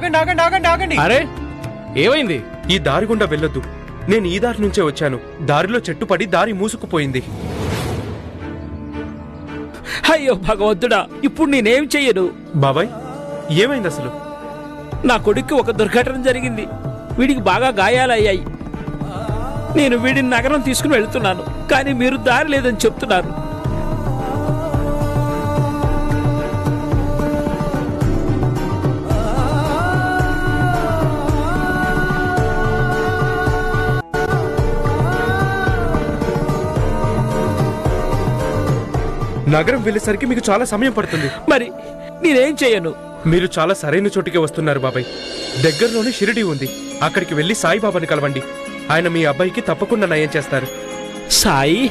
ఆగండి ఆగండి ఆగండి ఆగండి. అరే ఏమైంది? ఈ దారి గుండా వెళ్ళొద్దు. నేను ఈ దారి నుంచే వచ్చాను. దారిలో చెట్టు పడి దారి మూసుకుపోయింది. అయ్యో భగవంతుడా ఇప్పుడు నేనేం చెయ్యను? బాబాయ్ ఏమైంది అసలు? నా కొడుక్కి ఒక దుర్ఘటన జరిగింది. వీడికి బాగా గాయాలయ్యాయి. నేను వీడిని నగరం తీసుకుని వెళ్తున్నాను. కానీ మీరు దారి లేదని చెప్తున్నారు. నగరం వెళ్ళేసరికి మీకు చాలా సమయం పడుతుంది. మరి నేనేం చేయను? మీరు చాలా సరైన చోటికి వస్తున్నారు బాబాయ్. దగ్గరలోనే షిరిడి ఉంది. అక్కడికి వెళ్ళి సాయిబాబాని కలవండి. ఆయన మీ అబ్బాయికి తప్పకుండా నయం చేస్తారు. సాయి?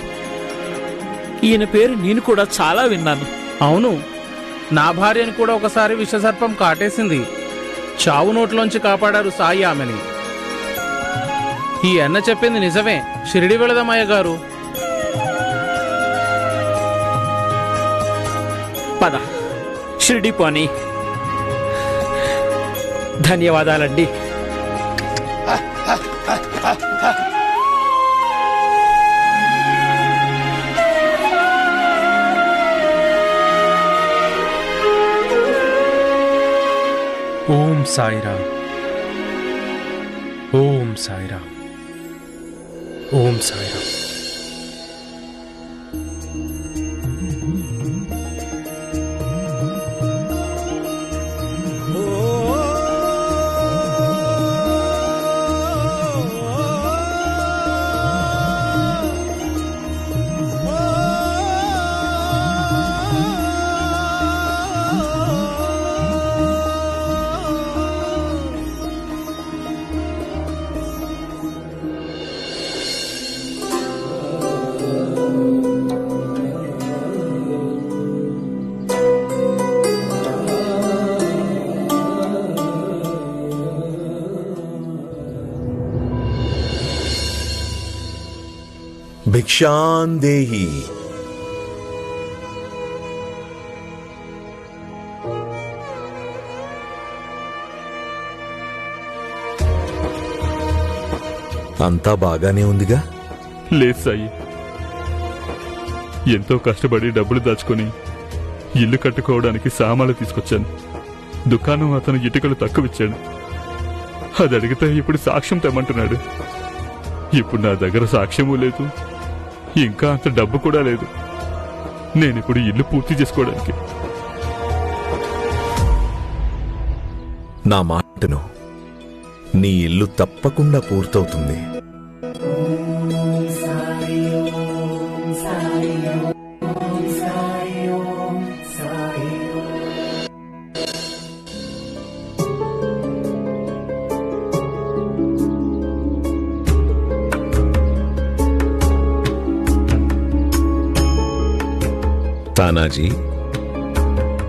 ఈయన పేరు నేను కూడా చాలా విన్నాను. అవును. నా భార్యను కూడా ఒకసారి విషసర్పం కాటేసింది. చావు నోట్లోంచి కాపాడారు సాయి ఆమెని. ఈ అన్న చెప్పింది నిజమే. షిరిడి వెళదామయ్య గారు షిరిడి పోని. ధన్యవాదాలండి. ఓం సాయిరామ్. ఓం సాయిరామ్. ఓం సాయిరామ్. భిక్షాందేహి అంతా బాగానే ఉందిగా? లేదు సాయి. ఎంతో కష్టపడి డబ్బులు దాచుకొని ఇల్లు కట్టుకోవడానికి సామాన్లు తీసుకొచ్చాను. దుకాణం అతను ఇటుకలు తక్కువ ఇచ్చాడు అది అడిగితే ఇప్పుడు సాక్ష్యం తెమ్మంటున్నాడు. ఇప్పుడు నా దగ్గర సాక్ష్యమూ లేదు. ఇంకా అంత డబ్బు కూడా లేదు. నేనిప్పుడు ఇల్లు పూర్తి చేసుకోవడానికి. నా మాటను నీ ఇల్లు తప్పకుండా పూర్తవుతుంది. తానాజీ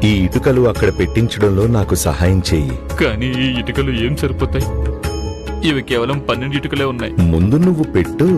ఈ ఇటుకలు అక్కడ పెట్టించడంలో నాకు సహాయం చెయ్యి. కానీ ఈ ఇటుకలు ఏం సరిపోతాయి? ఇవి కేవలం పన్నెండు ఇటుకలే ఉన్నాయి. ముందు నువ్వు పెట్టు.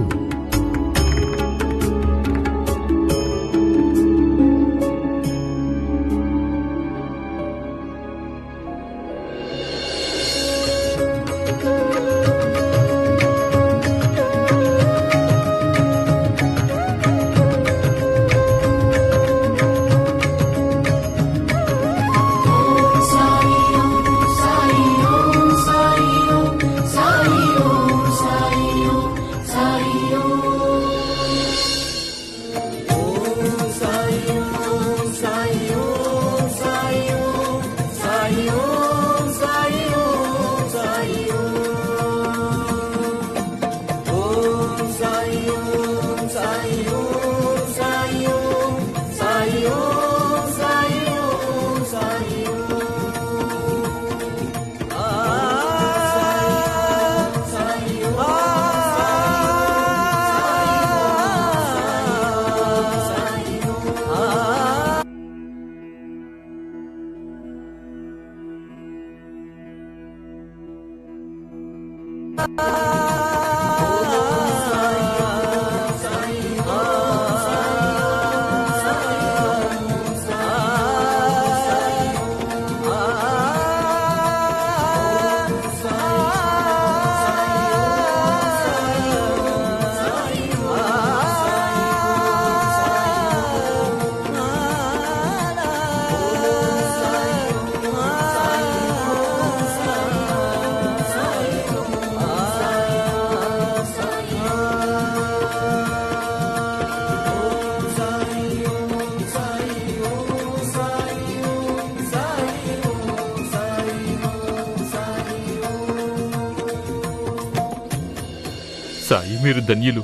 మీరు ధన్యులు.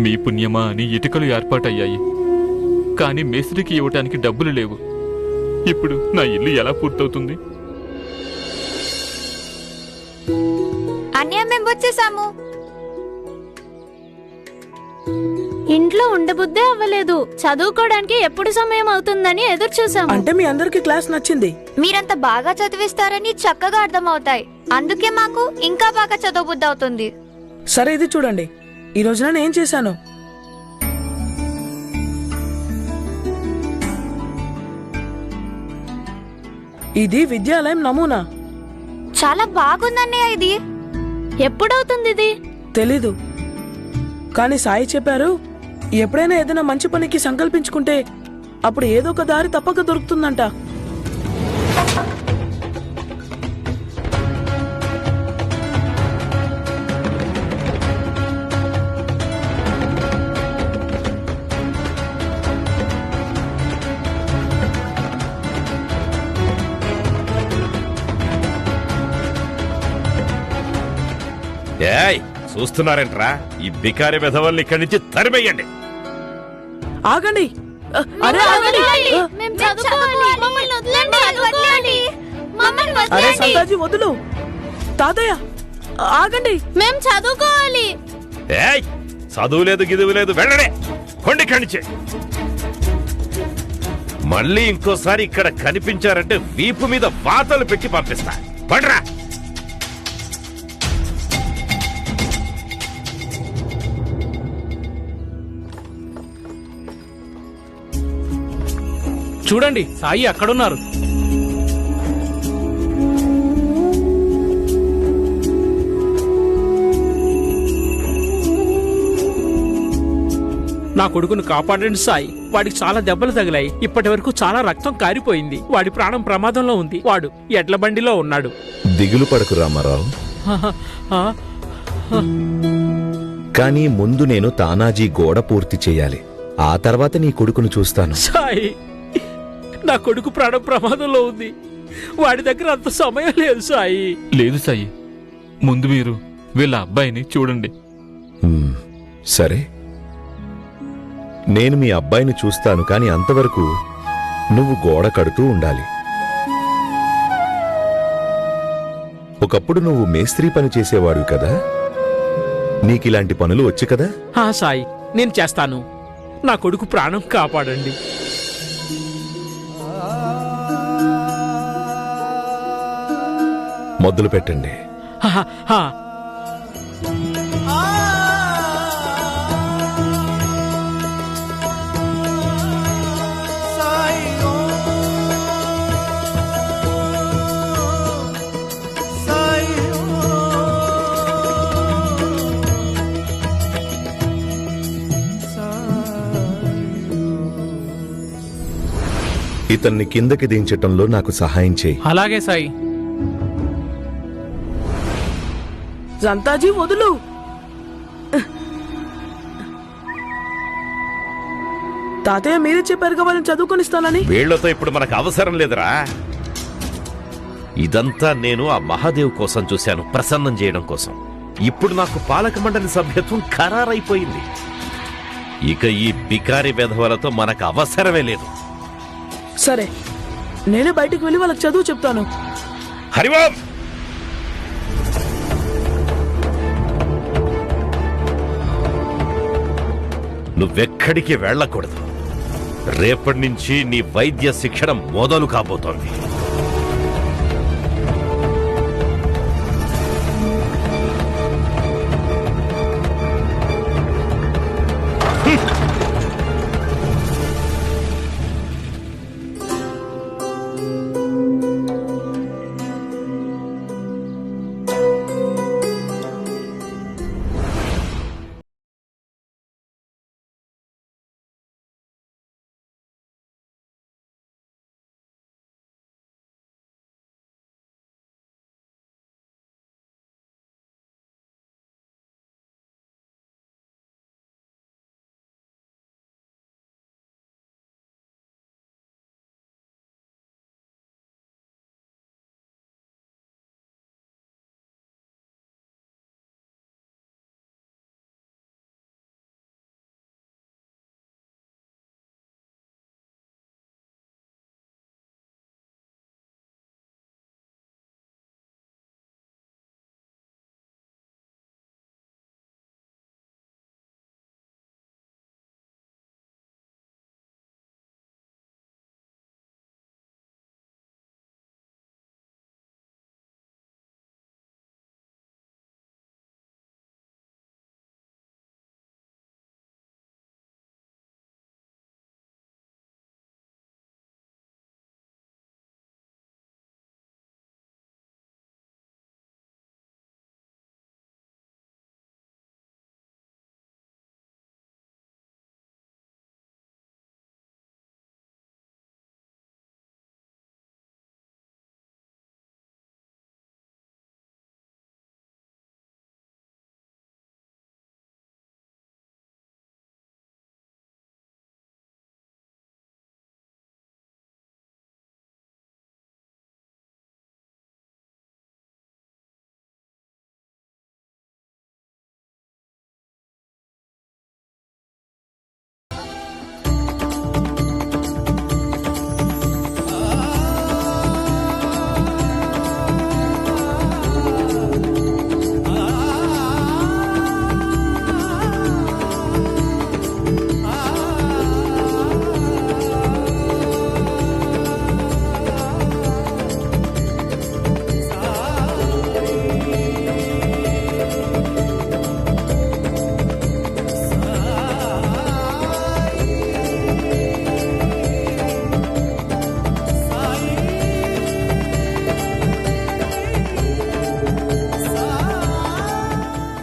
మీ పుణ్యమా అని ఇటుకలు ఏర్పాటయ్యాయి. కానీ మేస్త్రికి ఇవ్వటానికి డబ్బులు లేవు. ఇప్పుడు నా ఇల్లు ఎలా పూర్తవుతుంది? అన్నయ్య మేము వచ్చేసాము. ఇంట్లో ఉండబుద్దే అవ్వలేదు. చదువుకోవడానికి ఎప్పుడు సమయం అవుతుందని ఎదురు చూసాము. అంటే మీ అందరికి క్లాస్ నచ్చింది? మీరంత బాగా చదివిస్తారని చక్కగా అర్థమవుతాయి. అందుకే మాకు ఇంకా బాగా చదవబుద్ధి అవుతుంది సరే ఇది చూడండి. ఈ రోజున నేను ఏం చేశాను? ఇది విద్యాలయం నమూనా. చాలా బాగుందన్నయ్య ఇది. ఎప్పుడవుతుంది ఇది? తెలీదు. కానీ సాయి చెప్పారు ఎప్పుడైనా ఏదైనా మంచి పనికి సంకల్పించుకుంటే అప్పుడు ఏదో ఒక దారి తప్పక దొరుకుతుందంట. చూస్తున్నారేంట్రా? ఈ బికారి విధవల్ని ఇక్కడి నుంచి తరిమేయండి. ఆగండి. అరే ఆగండి. అరే సంతాజీ వదులు. తాతయ్య ఆగండి. మేము చదువుకోవాలి. ఏయ్ చదువు లేదు గిదువు లేదు వెళ్ళడే. కొండి కణిచే మళ్ళీ ఇంకోసారి ఇక్కడ కనిపించారంటే వీపు మీద వాతలు పెట్టి పంపిస్తా. పండ్రా. చూడండి సాయి అక్కడున్నారు. నా కొడుకును కాపాడండి సాయి. వాడికి చాలా దెబ్బలు తగిలాయి. ఇప్పటి వరకు చాలా రక్తం కారిపోయింది. వాడి ప్రాణం ప్రమాదంలో ఉంది. వాడు ఎడ్ల బండిలో ఉన్నాడు. దిగులు పడకు రామారావు. కానీ ముందు నేను తానాజీ గోడ పూర్తి చేయాలి. ఆ తర్వాత నీ కొడుకును చూస్తాను. సాయి నా కొడుకు ప్రాణం ప్రమాదంలో ఉంది. వాడి దగ్గర అంత సమయం లేదు సాయి. లేదు సాయి. ముందు మీరు వీళ్ళ అబ్బాయిని చూడండి. సరే. నేను మీ అబ్బాయిని చూస్తాను కాని అంతవరకు నువ్వు గోడ కడుతూ ఉండాలి. ఒకప్పుడు నువ్వు మేస్త్రీ పని చేసేవాడు కదా? నీకిలాంటి పనులు వచ్చు కదా? ఆ సాయి నేను చేస్తాను. నా కొడుకు ప్రాణం కాపాడండి. మొదలు పెట్టండి. ఇతన్ని కిందకి దించటంలో నాకు సహాయం చేయి. అలాగే సాయి. సంతాజీ వదులు. తాతయ్య మీరే చెప్పారు వాళ్ళని చదువుకొనిస్తానని వీళ్ళతో ఇప్పుడు మనకు అవసరం లేదురా. ఇదంతా నేను ఆ మహాదేవ్ కోసం చూశాను ప్రసన్నం చేయడం కోసం. ఇప్పుడు నాకు పాలక మండలి సభ్యత్వం ఖరారైపోయింది. ఇక ఈ బికారి విధవలతో మనకు అవసరమే లేదు. సరే నేనే బయటికి వెళ్ళి వాళ్ళకి చదువు చెప్తాను. హరివాం నువ్వెక్కడికి వెళ్ళకూడదు. రేపటి నుంచి నీ వైద్య శిక్షణ మొదలు కాబోతోంది.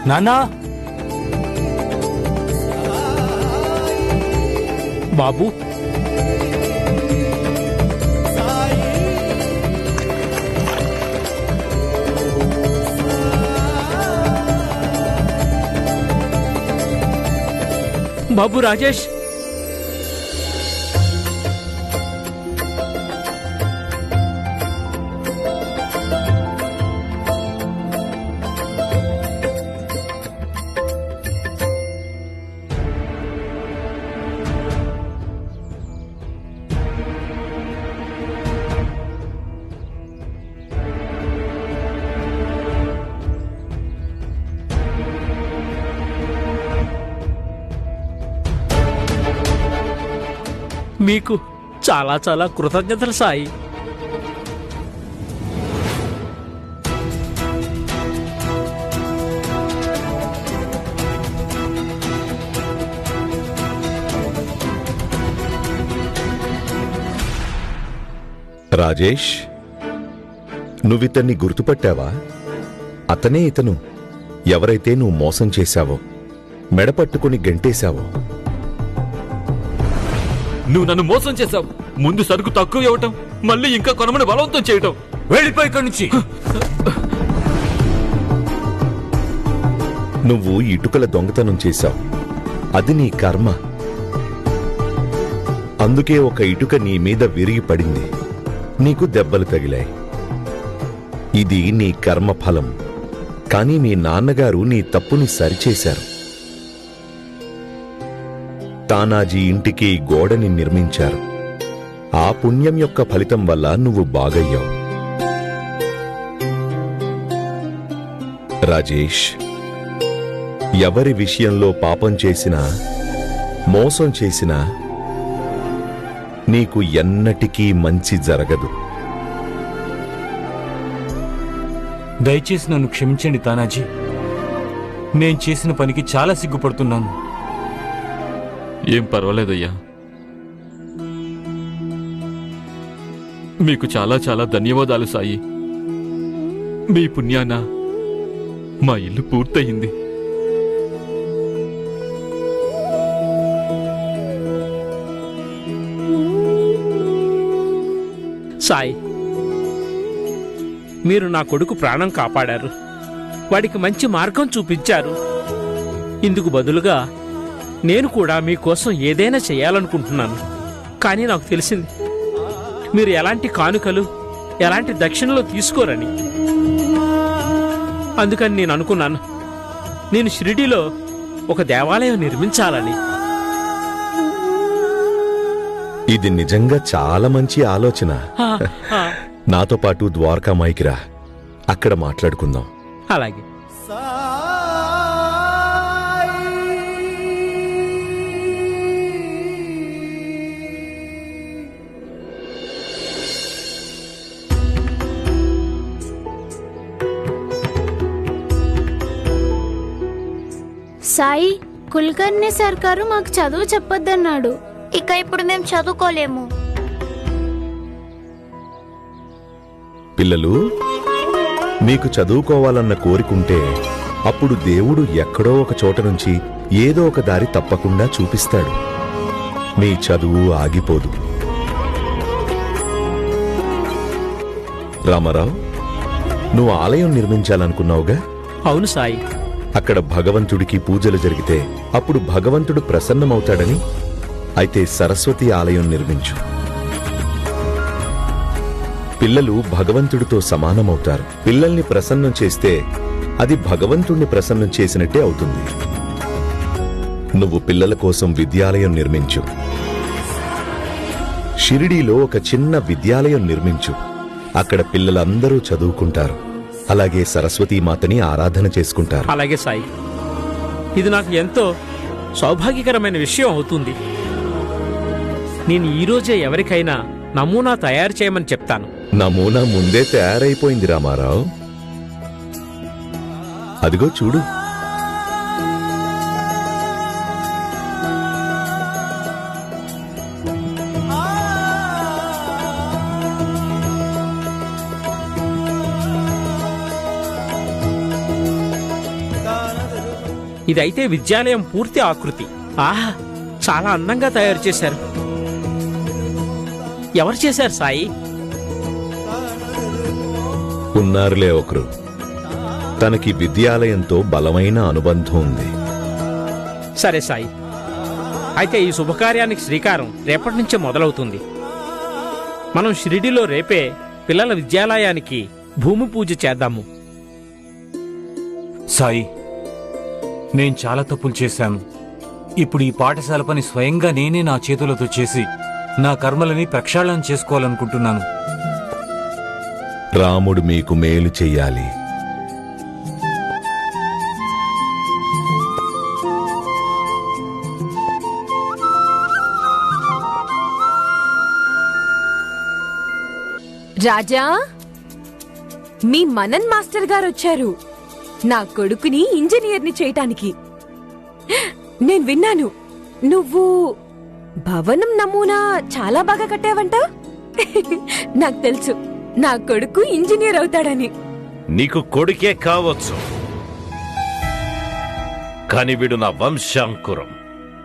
నానా బాబు? బాబు రాజేష్? మీకు చాలా చాలా కృతజ్ఞతలు సాయి. రాజేష్ నువ్వితన్ని గుర్తుపట్టావా? అతనే ఇతను. ఎవరైతే నువ్వు మోసం చేశావో మెడపట్టుకుని గంటేశావో నువ్వు నన్ను మోసం చేశావు. ముందు సరుకు తక్కువ ఇవ్వటం మళ్ళీ ఇంకా కొనమని బలవంతం చేయటం. వెళ్ళిపోయి ఇక్కడి నుంచి. నువ్వు ఇటుకల దొంగతనం చేశావు. అది నీ కర్మ. అందుకే ఒక ఇటుక నీ మీద విరిగి పడింది. నీకు దెబ్బలు తగిలాయి. ఇది నీ కర్మ ఫలం కానీ మీ నాన్నగారు నీ తప్పుని సరిచేశారు. తానాజీ ఇంటికి గోడని నిర్మించారు. ఆ పుణ్యం యొక్క ఫలితం వల్ల నువ్వు బాగయ్యావు. రాజేష్ ఎవరి విషయంలో పాపం చేసినా మోసం చేసినా నీకు ఎన్నటికీ మంచి జరగదు. దయచేసి నన్ను క్షమించండి తానాజీ. నేను చేసిన పనికి చాలా సిగ్గుపడుతున్నాను. ఏం పర్వాలేదయ్యా. మీకు చాలా చాలా ధన్యవాదాలు సాయి. మీ పుణ్యాన మా ఇల్లు పూర్తయింది. సాయి మీరు నా కొడుకు ప్రాణం కాపాడారు. వాడికి మంచి మార్గం చూపించారు. ఇందుకు బదులుగా నేను కూడా మీకోసం ఏదైనా చేయాలనుకుంటున్నాను. కానీ నాకు తెలిసింది మీరు ఎలాంటి కానుకలు ఎలాంటి దక్షిణలు తీసుకోరని. అందుకని నేను అనుకున్నాను నేను షిరిడీలో ఒక దేవాలయం నిర్మించాలని. ఇది నిజంగా చాలా మంచి ఆలోచన. నాతో పాటు ద్వారకామాయికి రా అక్కడ మాట్లాడుకుందాం. అలాగే. సాయి కుల్కర్ణి సర్కారు మాకు చదువు చెప్పొద్దన్నాడు. ఇక ఇప్పుడు మేము చదువుకోలేము. పిల్లలు మీకు చదువుకోవాలన్న కోరికుంటే అప్పుడు దేవుడు ఎక్కడో ఒక చోట నుంచి ఏదో ఒక దారి తప్పకుండా చూపిస్తాడు. మీ చదువు ఆగిపోదు. రామారావు నువ్వు ఆలయం నిర్మించాలనుకున్నావుగా? అవును సాయి. అక్కడ భగవంతుడికి పూజలు జరిగితే అప్పుడు భగవంతుడు ప్రసన్నమవుతాడని అయితే సరస్వతి ఆలయం నిర్మించు. పిల్లలు భగవంతుడితో సమానమవుతారు. పిల్లల్ని ప్రసన్నం చేస్తే అది భగవంతుణ్ణి ప్రసన్నం చేసినట్టే అవుతుంది. నువ్వు పిల్లల కోసం విద్యాలయం నిర్మించు. షిరిడీలో ఒక చిన్న విద్యాలయం నిర్మించు. అక్కడ పిల్లలందరూ చదువుకుంటారు. అలాగే సరస్వతీమాతని ఆరాధన చేసుకుంటారు. అలాగే సాయి. ఇది నాకు ఎంతో సౌభాగ్యకరమైన విషయం అవుతుంది. నేను ఈరోజే ఎవరికైనా నమూనా తయారు చేయమని చెప్తాను. నమూనా ముందే తయారైపోయింది రామారావు. అదిగో చూడు. ఇదైతే విద్యాలయం పూర్తి ఆకృతి. ఆహా చాలా అందంగా తయారు చేశారు. ఎవరు చేశారు సాయి? ఉన్నారులే ఒకరు. తనకి విద్యాలయంతో బలమైన అనుబంధం ఉంది. సరే సాయి. అయితే ఈ శుభకార్యానికి శ్రీకారం రేపటి నుంచే మొదలవుతుంది. మనం షిరిడిలో రేపే పిల్లల విద్యాలయానికి భూమి పూజ చేద్దాము. సాయి నేను చాలా తప్పులు చేశాను. ఇప్పుడు ఈ పాఠశాల పని స్వయంగా నేనే నా చేతులతో చేసి నా కర్మలని ప్రక్షాళన చేసుకోవాలనుకుంటున్నాను. రాముడు మీకు మేలు చెయ్యాలి. రాజా మీ మనన్ మాస్టర్ గారు వచ్చారు నా కొడుకుని ఇంజనీర్ని చేయటానికి. నేను విన్నాను నువ్వు భవనం నమూనా చాలా బాగా కట్టావంట? నాకు తెలుసు నా కొడుకు ఇంజనీర్ అవుతాడని. నీకు కొడుకే కావచ్చు. కాని వీడు నా వంశాంకురం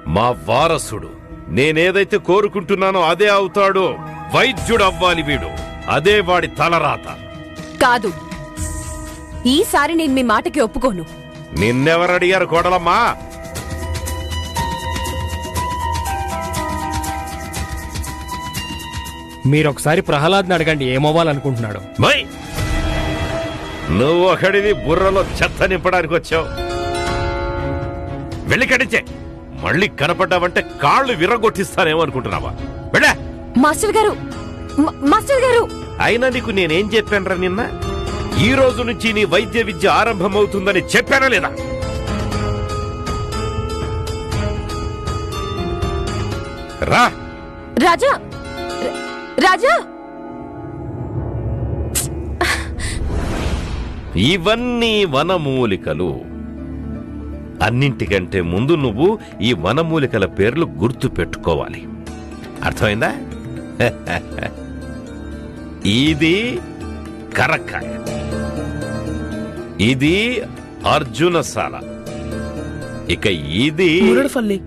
మా వారసుడు. నేనేదైతే కోరుకుంటున్నానో అదే అవుతాడు. వైద్యుడు అవ్వాలి వీడు అదే వాడి తలరాత. కాదు ఈసారి నేను మీ మాటకి ఒప్పుకోను. నిన్నెవరడిగారు కోడలమ్మా? మీరొకసారి ప్రహ్లాద్ని అడగండి ఏమవ్వాలనుకుంటున్నాడు. మై! నువ్వు ఒకడివి బుర్రలో చెత్త నింపడానికి వచ్చావు. వెళ్ళి కడిచే మళ్ళీ కనపడ్డావంటే కాళ్ళు విరగొట్టిస్తానేమో అనుకుంటున్నావా? వెళ్ళా! మాస్టర్ గారు మ- మాస్టర్ గారు! అయినా నీకు నేనేం చెప్పానురా నిన్న? ఈ రోజు నుంచి నీ వైద్య విద్య ఆరంభమవుతుందని చెప్పానా లేదా? రా. రాజా! రాజా! ఇవన్నీ వనమూలికలు. అన్నింటికంటే ముందు నువ్వు ఈ వనమూలికల పేర్లు గుర్తు పెట్టుకోవాలి. అర్థమైందా? ఇది కరక్కాయ ఇది అర్జునశాల. ఇక ఇది మురడపల్లి.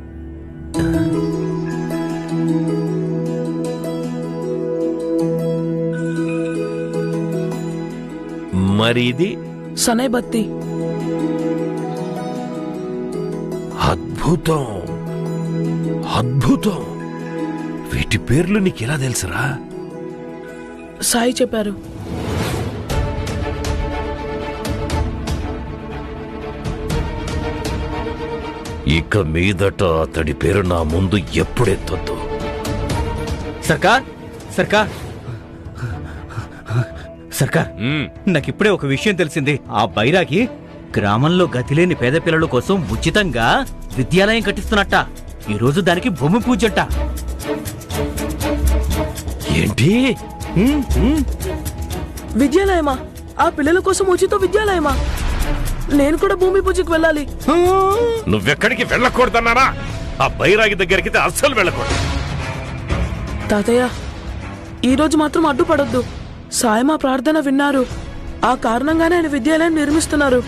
మరి ఇది సనై బత్తి అద్భుతం. అద్భుతం. వీటి పేర్లు నీకెలా తెలుసురా? సాయి చెప్పారు. ఇక మీదట అతడి పేరు నా ముందు ఎప్పుడెత్తొద్దు సర్కార్ సర్కార్. సర్కార్. నాకిప్పుడే ఒక విషయం తెలిసింది. ఆ బైరాగి గ్రామంలో గతిలేని పేద పిల్లల కోసం ఉచితంగా విద్యాలయం కట్టిస్తున్నట్ట. ఈ రోజు దానికి భూమి పూజంట. ఏంటి. విద్యాలయమా? ఆ పిల్లల కోసం ఉచిత విద్యాలయమా? నేను కూడా భూమి పూజకు వెళ్ళాలి. నువ్వెక్కడికి వెళ్ళకూడదన్నానా ఆ బైరాగి దగ్గరికి అస్సలు వెళ్ళకూడదు. తాతయ్య ఈ రోజు మాత్రం అడ్డుపడొద్దు. సాయి మా ప్రార్థన విన్నారు. ఆ కారణంగానే ఆయన విద్యాలయం నిర్మిస్తున్నారు.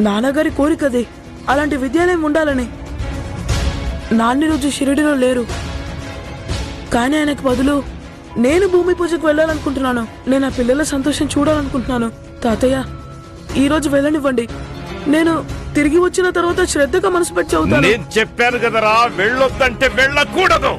నాన్నగారి కోరికది అలాంటి విద్యాలయం ఉండాలని. నాన్ని రోజు షిరిడిలో లేరు. కానీ ఆయనకు బదులు నేను భూమి పూజకు వెళ్ళాలనుకుంటున్నాను. నేను ఆ పిల్లల సంతోషం చూడాలనుకుంటున్నాను. తాతయ్య ఈ రోజు వెళ్ళనివ్వండి. నేను తిరిగి వచ్చిన తర్వాత శ్రద్ధగా మనసు పెట్టి చదువుతాను. నేను చెప్పాను కదరా వెళ్ళొద్దంటే వెళ్ళకూడదు.